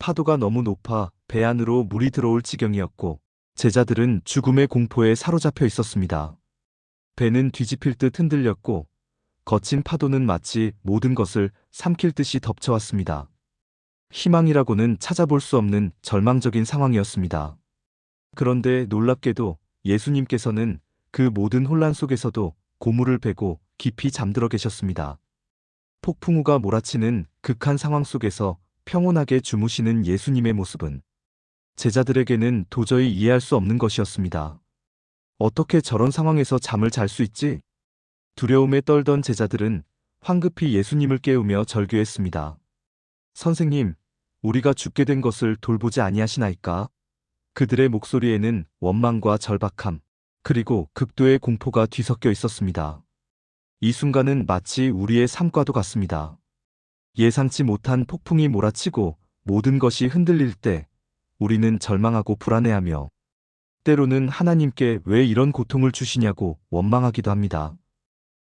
파도가 너무 높아 배 안으로 물이 들어올 지경이었고 제자들은 죽음의 공포에 사로잡혀 있었습니다. 배는 뒤집힐 듯 흔들렸고 거친 파도는 마치 모든 것을 삼킬 듯이 덮쳐왔습니다. 희망이라고는 찾아볼 수 없는 절망적인 상황이었습니다. 그런데 놀랍게도 예수님께서는 그 모든 혼란 속에서도 고물을 베고 깊이 잠들어 계셨습니다. 폭풍우가 몰아치는 극한 상황 속에서 평온하게 주무시는 예수님의 모습은 제자들에게는 도저히 이해할 수 없는 것이었습니다. 어떻게 저런 상황에서 잠을 잘 수 있지? 두려움에 떨던 제자들은 황급히 예수님을 깨우며 절규했습니다. 선생님, 우리가 죽게 된 것을 돌보지 아니하시나이까? 그들의 목소리에는 원망과 절박함, 그리고 극도의 공포가 뒤섞여 있었습니다. 이 순간은 마치 우리의 삶과도 같습니다. 예상치 못한 폭풍이 몰아치고 모든 것이 흔들릴 때 우리는 절망하고 불안해하며 때로는 하나님께 왜 이런 고통을 주시냐고 원망하기도 합니다.